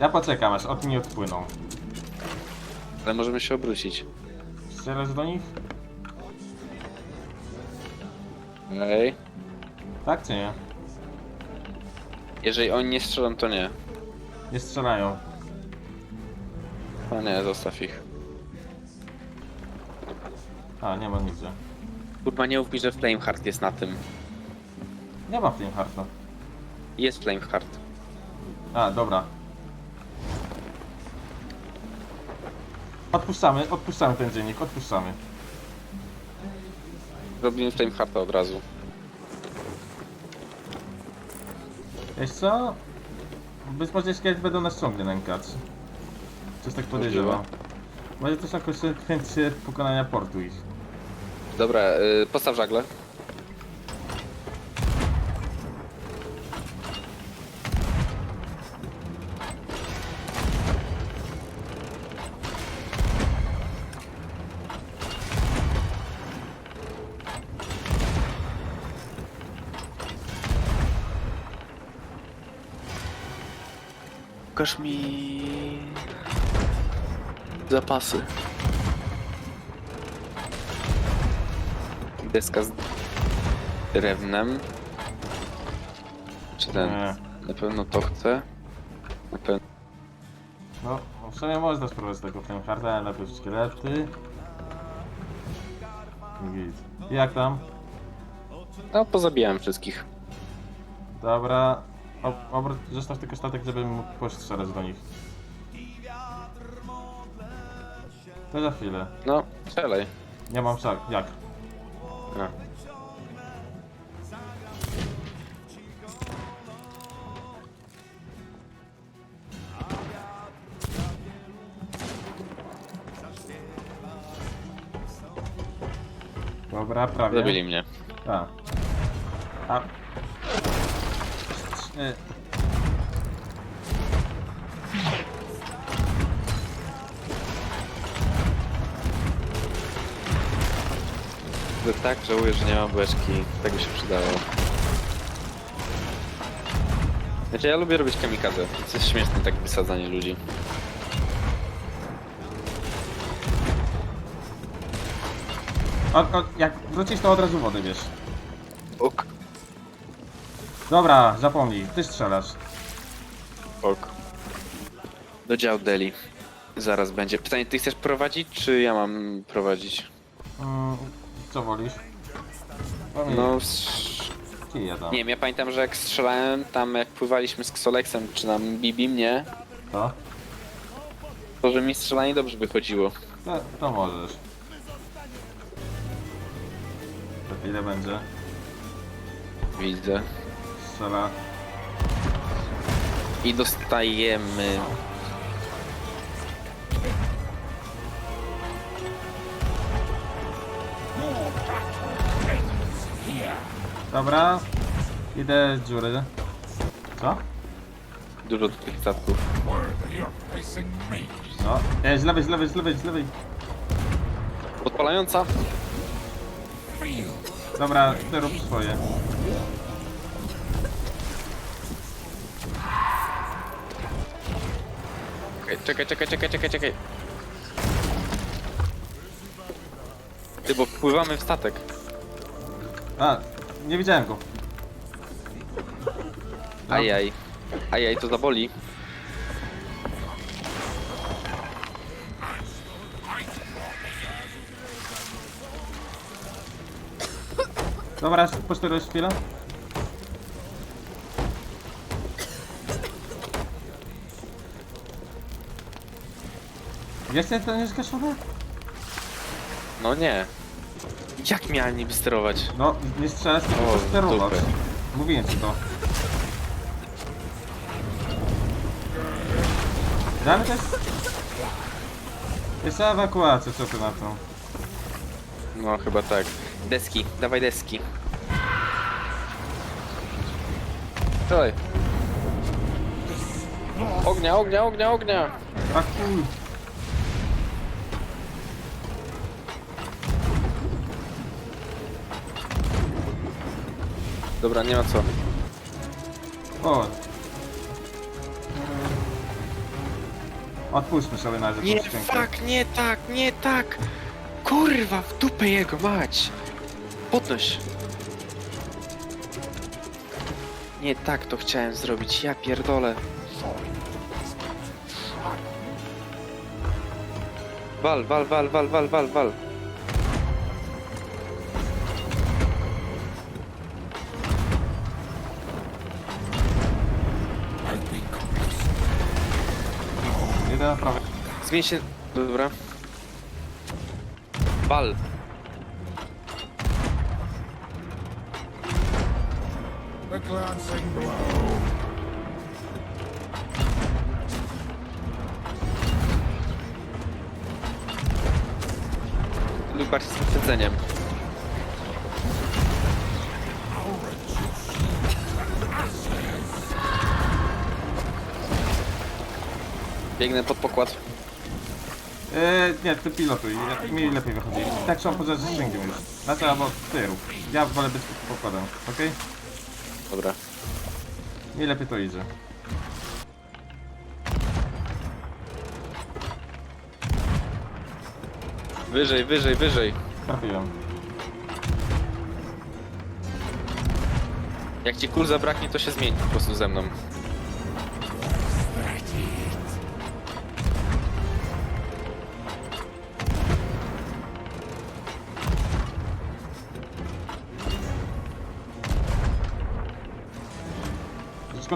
Ja poczekam, aż od nie odpłyną. Ale możemy się obrócić. Strzelasz do nich? Ej. Tak czy nie? Jeżeli oni nie strzelą, to nie. Nie strzelają. No nie, zostaw ich. A, nie ma nigdzie. Kurwa, nie mów mi, że Flameheart jest na tym. Nie ma Flamehearta. Jest Flameheart. A, dobra. Odpuszczamy, odpuszczamy ten dziennik, odpuszczamy. Robimy Flamehearta od razu. Wiesz co? Być może szkielet będą nas ciągle nękać. Coś tak podejrzewam. Może też na konsekwencje pokonania portu ich. Dobra, y, postaw żagle. Pokaż mi zapasy. Deska z drewnem. Czy ten? Nie. Na pewno to chcę. Na pewno. No, w sumie można spróbować tego Flamehearta, ale najpierw szkielety. Git. Jak tam? No, pozabijałem wszystkich. Dobra. Ob obrót, zostaw tylko statek, żebym mógł postrzelać do nich. To za chwilę. No, strzelaj. Nie mam szak. Jak? No. Dobra, prawie. Zabili mnie. A. A. E, To tak, żałuję, że nie mam beczki. Tego się przydało. Znaczy, ja lubię robić kamikadze. To jest śmieszne, tak wysadzanie ludzi. O, o, jak wrócisz, to od razu wody wiesz. Dobra, zapomnij, ty strzelasz. Ok. Do dział Deli. Zaraz będzie. Pytanie, ty chcesz prowadzić, czy ja mam prowadzić? Mm, co wolisz? Pamiętaj, No, no. s- ja tam. nie wiem, ja pamiętam, że jak strzelałem tam, jak pływaliśmy z Xolexem, czy nam Bibi mnie, To? to że mi strzelanie dobrze wychodziło. To, to możesz. To ile będzie? Widzę. Strzela. I dostajemy. Dobra. Idę z dziury. Co? Dużo tych statków. No. E, z lewej, z lewej, z lewej, z lewej. Podpalająca? Dobra, ty rób swoje. Okej, czekaj, czekaj, czekaj, czekaj, czekaj. Ty, bo wpływamy w statek. A, nie widziałem go. Ajaj. Ajaj, to zaboli. Dobra, poczekaj chwilę. Jest ten ten zgaszony? No nie. Jak miałem niby sterować? No, nie strzelać, O, tylko sterować. dupę. Mówiłem ci to. Damy też... Jest ewakuacja, co ty na to? No chyba tak. Deski, dawaj deski. Dawaj. Ognia, ognia, ognia, ognia! A. Dobra, nie ma co. O. Odpuśćmy sobie na Nie, skrzynkę. fuck, nie tak, nie tak! Kurwa, w dupę jego mać! Podnoś! Nie tak to chciałem zrobić, ja pierdolę. Wal, wal, wal, wal, wal, wal, wal. Zmień się... Dobra. Wal. The glancing blow. Lub bardziej z wyprzedzeniem. Biegnę pod pokład. Eee, nie, ty pilotuj, ja- mi lepiej wychodzi. Tak trzeba poza skrzynkiem już. Znaczy, albo ty rób. Ja wolę być pokładem, okej? Dobra. Mi lepiej to idzie. Wyżej, wyżej, wyżej. Trafiłem. Jak ci kul zabraknie, to się zmień po prostu ze mną.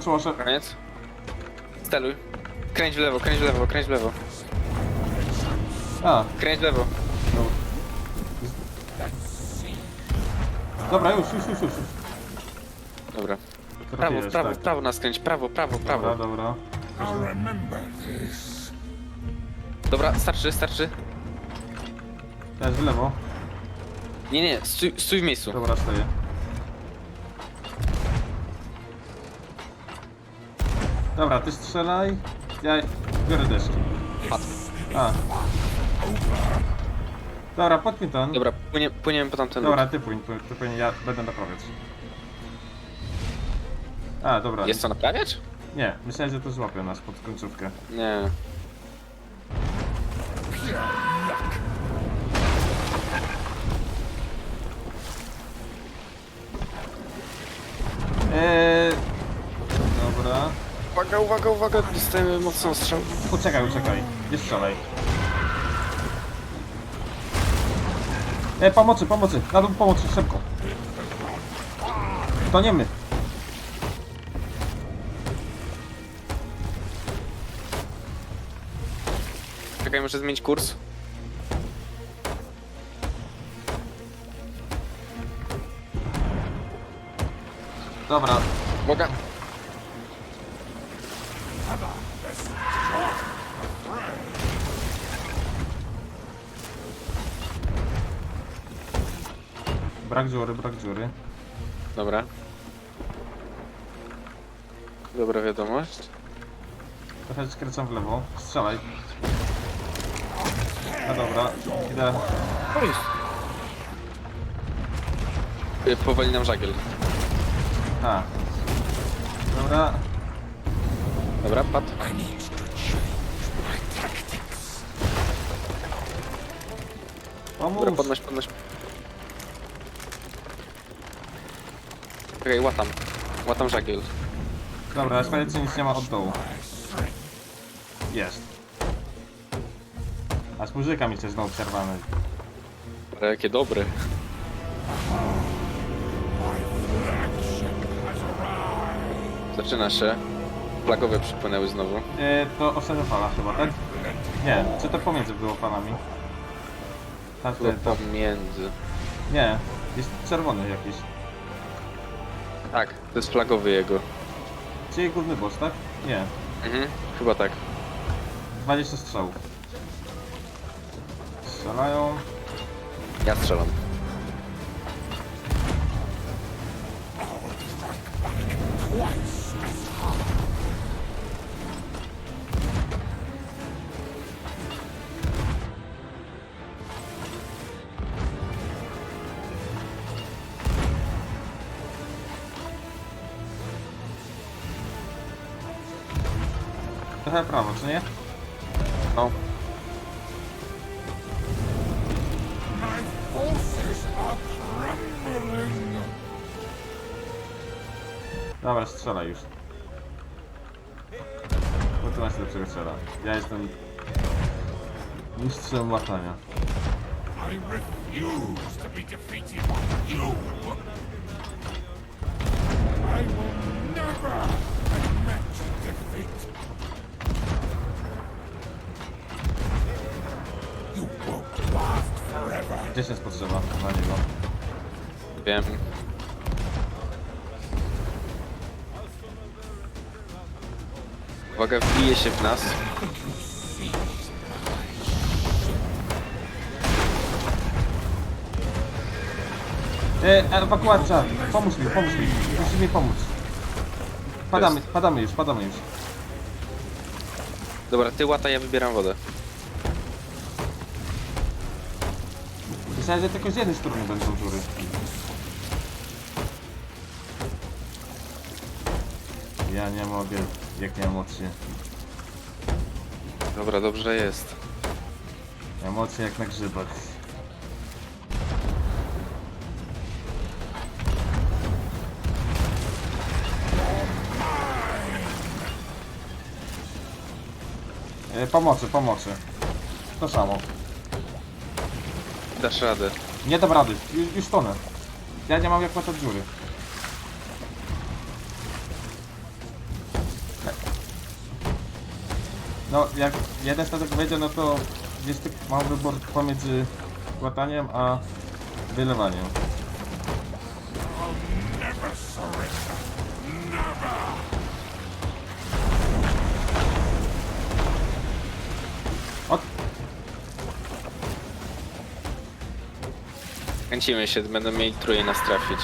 Skończyło się. Koniec. Steluj. Kręć w lewo, kręć w lewo, kręć w lewo. A, Kręć w lewo. Dobra, już, już, już, już. już. Dobra. Prawo, prawo, tak. prawo nas kręć, prawo, prawo, Dobra, prawo. dobra. Dobra, starczy, starczy. Teraz w lewo. Nie, nie, stój, stój w miejscu. Dobra, stoję. Dobra, ty strzelaj. Ja biorę. Padł. A. Dobra, podpin ten. Dobra, płynie, płyniemy po tamten Dobra, ty płyń, ty, ty płyń, ja będę naprawiać. A, dobra. Jest co naprawiać? Nie, myślałem, że to złapie nas pod końcówkę. Nie. Eee... Uwaga, uwaga, uwaga, dostajemy mocną strzał. Poczekaj, uciekaj. Nie strzelaj. E, pomocy, pomocy! Na dół pomocy, szybko! To nie my. Czekaj, muszę zmienić kurs. Dobra. Uwaga. Brak dziury, brak dziury. Dobra. Dobra wiadomość. Trochę skręcam w lewo. Strzelaj. No dobra, idę. Y, Powoli nam żagiel. A. Dobra. Dobra, padł. Pomóż. Dobra, podnoś, podnoś. Czekaj, łatam. Łatam żagiel. Dobra, już koniecznie nic nie ma od dołu. Jest. A z muzyka mi się znowu przerwany. Ale jakie dobre. Zaczyna się. Flagowe przypłynęły znowu. E, to ostatnia fala chyba, tak? Nie, czy to pomiędzy było falami? Tak, to, to, pomiędzy. nie, jest czerwony jakiś. Tak, to jest flagowy jego. Czyli główny boss, tak? Nie, Mhm, chyba tak. 20 strzałów. Strzelają. Ja strzelam. Trochę prawo, czy nie? No. Dobra, strzelaj już. Bo tu masz lepszego strzela. Ja jestem... Mistrzem łatania. I 10 jest potrzeba na niego. Wiem. Uwaga, wbije się w nas. E, ewakuacja! Pomóż mi, pomóż mi. Musisz mi pomóc. Padamy, padamy już, padamy już. Dobra, ty łata, ja wybieram wodę. Myślałem, że tylko z jednej strony będą dziury. Ja nie mogę, jakie emocje. Dobra, dobrze jest. Emocje jak na grzybach. E, pomocy, pomocy. To samo. Dasz radę. Nie dam rady, już, już tonę. Ja nie mam jak łatać dziury. No, jak jeden statek wejdzie, no to jest tak mały wybór pomiędzy łataniem a wylewaniem. Kręcimy się, będą mieli trójnie nas trafić.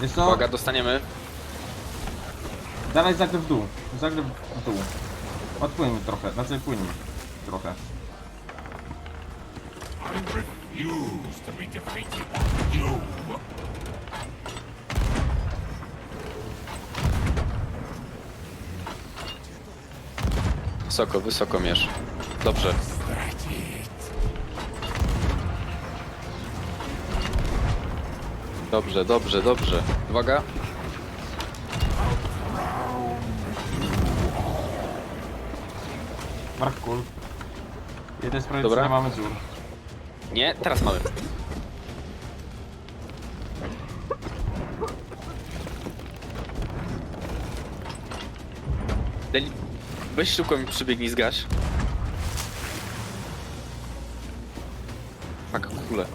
Wiesz co? Uwaga, dostaniemy. Dalej zagrę w dół. Zagrę w dół. Odpłyńmy trochę, znaczy płyńmy trochę. I refuse to be defeated you. Wysoko, wysoko mierz. Dobrze. Dobrze, dobrze, dobrze. Uwaga. Mark Kul. Jeden sprawy, Dobra. nie mamy dziur. Nie, teraz mamy. Deli... Weź szybko mi przybiegnij, zgaś. Tak, kule.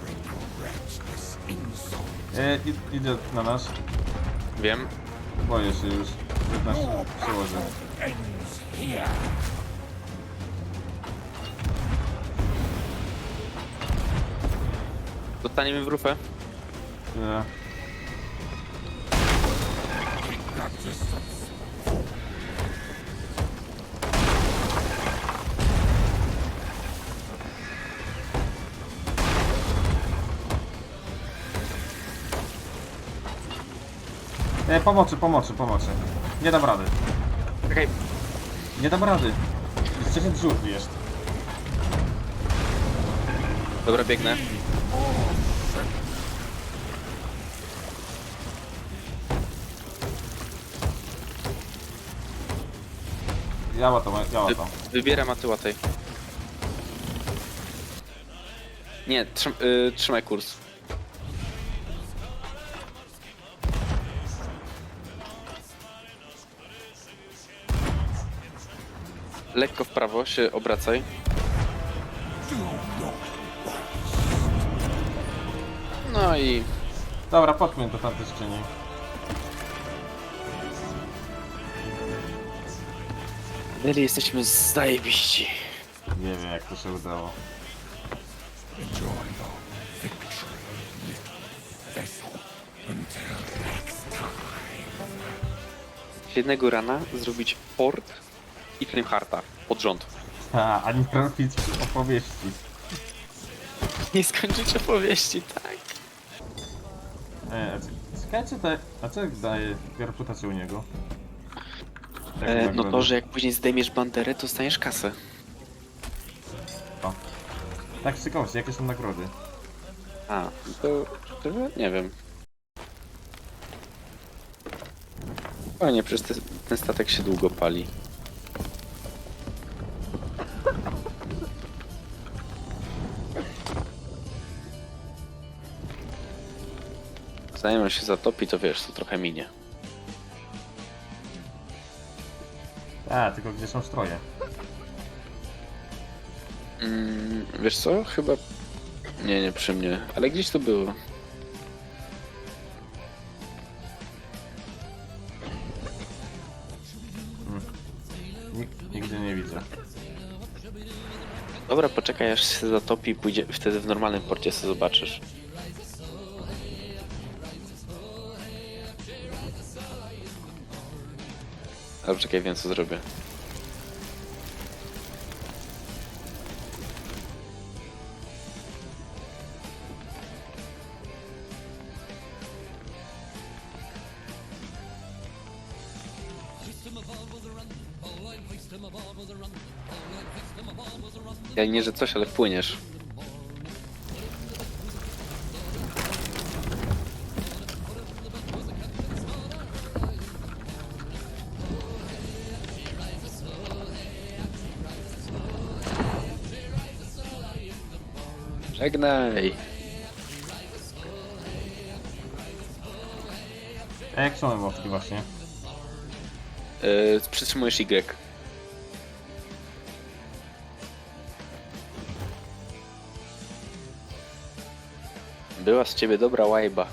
E, id- idzie na nas. Wiem. Boję się już. że nas przełoży. Ends here. Dostaniemy w rufę. E, e, pomocy, pomocy, pomocy. Nie dam rady. Czekaj. Nie dam rady. Jest 10 dziur jest. Dobra, biegnę. Ja łatam, ja Wy, łatam. wybieram, a ty łataj. Nie, trzym, y, trzymaj kurs. Lekko w prawo się obracaj. No i Dobra, podpłyń do tamtej skrzyni. Deli jesteśmy zajebiści. Nie wiem jak to się udało. Jednego rana zrobić port i Flamehearta pod rząd. A, ani trafić opowieści. Nie skończyć opowieści, tak. E, a c- ciekawe czy te... A co daje reputację u niego? Jaką E, no nagrodę? to, że jak później zdejmiesz banderę, to dostaniesz kasę. O. Tak z ciekawości, jakie są nagrody? A, to, to nie wiem. Fajnie, przecież te, ten statek się długo pali. Zanim on się zatopi, to wiesz, to trochę minie. A, tylko gdzie są stroje? Mm, wiesz co? Chyba... Nie, nie przy mnie, ale gdzieś to było. Nikt, nigdy nie widzę. Dobra, poczekaj aż się zatopi i pójdzie, wtedy w normalnym porcie sobie zobaczysz. Ale czekaj, wiem co zrobię. Ja nie, że coś, ale wpłyniesz. Żegnaj! A jak są emotki właśnie? Yy, przytrzymujesz Y. Była z ciebie dobra łajba.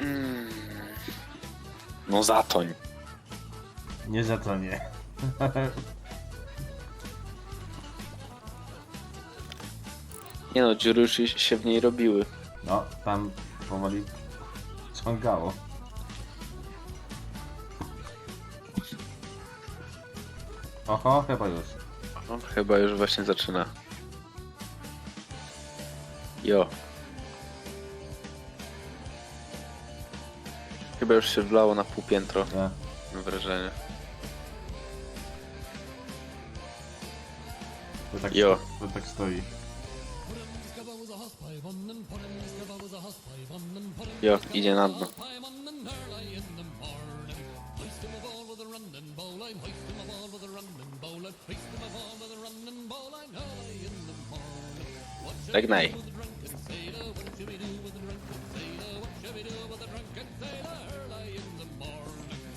Mm. No zatoń. Nie za to nie. Nie no, dziury już się w niej robiły. No, tam powoli ciągało. Oho, chyba już. No, chyba już właśnie zaczyna. Jo. Chyba już się wlało na pół piętro, Nie. mam wrażenie. To tak, Jo. to tak stoi. Jo, idzie na dno. Żegnaj.